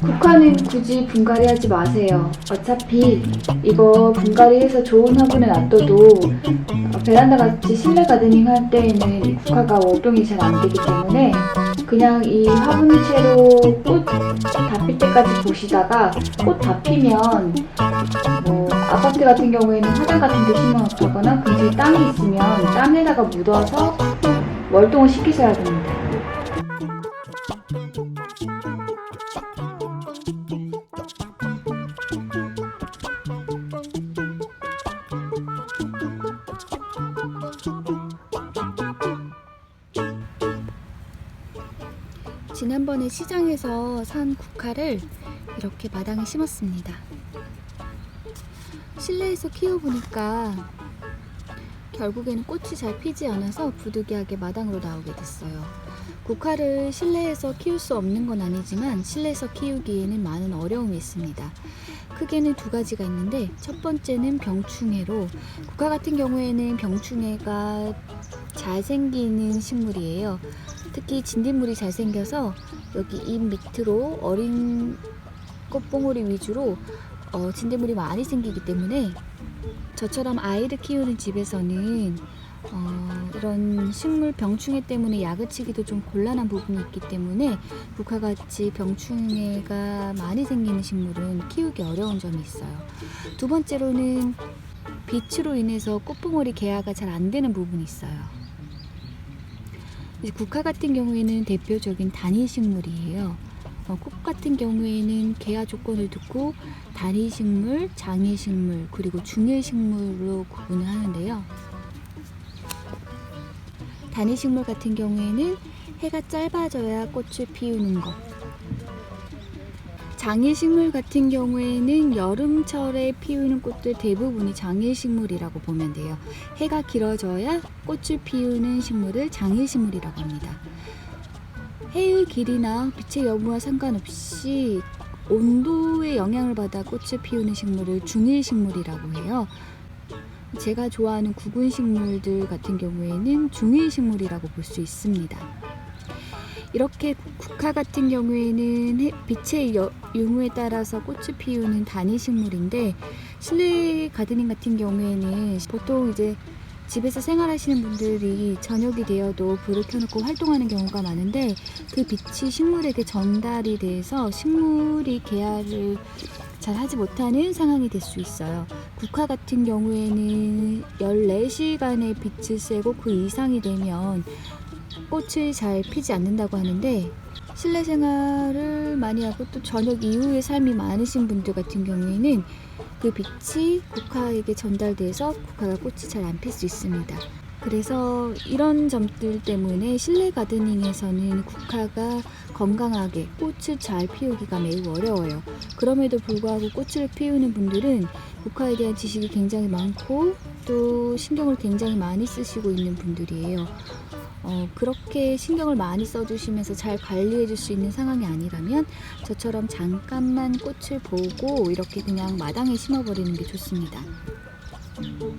국화는 굳이 분갈이 하지 마세요. 어차피 이거 분갈이해서 좋은 화분에 놔둬도 어, 베란다 같이 실내 가드닝 할 때에는 이 국화가 월동이 잘 안 되기 때문에 그냥 이 화분채로 꽃 다 필 때까지 보시다가 꽃 다 피면 뭐 아파트 같은 경우에는 화단 같은 데 심어놓거나 근처에 땅이 있으면 땅에다가 묻어서 월동을 시키셔야 됩니다. 지난번에 시장에서 산 국화를 이렇게 마당에 심었습니다. 실내에서 키워보니까 결국에는 꽃이 잘 피지 않아서 부득이하게 마당으로 나오게 됐어요. 국화를 실내에서 키울 수 없는 건 아니지만 실내에서 키우기에는 많은 어려움이 있습니다. 크게는 두 가지가 있는데 첫 번째는 병충해로 국화 같은 경우에는 병충해가 잘 생기는 식물이에요. 특히 진딧물이 잘 생겨서 여기 잎 밑으로 어린 꽃봉오리 위주로 어, 진딧물이 많이 생기기 때문에 저처럼 아이를 키우는 집에서는 어, 이런 식물 병충해 때문에 약을 치기도 좀 곤란한 부분이 있기 때문에 국화같이 병충해가 많이 생기는 식물은 키우기 어려운 점이 있어요. 두 번째로는 빛으로 인해서 꽃봉오리 개화가 잘 안 되는 부분이 있어요. 국화 같은 경우에는 대표적인 단위 식물이에요. 어, 꽃 같은 경우에는 개화 조건을 두고 단위 식물, 장애 식물, 그리고 중일 식물로 구분을 하는데요. 단위 식물 같은 경우에는 해가 짧아져야 꽃을 피우는 것. 장일 식물 같은 경우에는 여름철에 피우는 꽃들 대부분이 장일 식물이라고 보면 돼요. 해가 길어져야 꽃을 피우는 식물을 장일 식물이라고 합니다. 해의 길이나 빛의 여부와 상관없이 온도의 영향을 받아 꽃을 피우는 식물을 중일 식물이라고 해요. 제가 좋아하는 구근 식물들 같은 경우에는 중일 식물이라고 볼 수 있습니다. 이렇게 국화 같은 경우에는 해- 빛의 여- 유무에 따라서 꽃을 피우는 단위 식물인데 실내 가드닝 같은 경우에는 보통 이제 집에서 생활하시는 분들이 저녁이 되어도 불을 켜놓고 활동하는 경우가 많은데 그 빛이 식물에게 전달이 돼서 식물이 개화를 잘 하지 못하는 상황이 될 수 있어요. 국화 같은 경우에는 14시간의 빛을 쐬고 그 이상이 되면 꽃을 잘 피지 않는다고 하는데 실내 생활을 많이 하고 또 저녁 이후의 삶이 많으신 분들 같은 경우에는 그 빛이 국화에게 전달돼서 국화가 꽃이 잘 안 필 수 있습니다. 그래서 이런 점들 때문에 실내 가드닝에서는 국화가 건강하게 꽃을 잘 피우기가 매우 어려워요. 그럼에도 불구하고 꽃을 피우는 분들은 국화에 대한 지식이 굉장히 많고 또 신경을 굉장히 많이 쓰시고 있는 분들이에요. 어, 그렇게 신경을 많이 써주시면서 잘 관리해 줄 수 있는 상황이 아니라면 저처럼 잠깐만 꽃을 보고 이렇게 그냥 마당에 심어버리는 게 좋습니다. 음.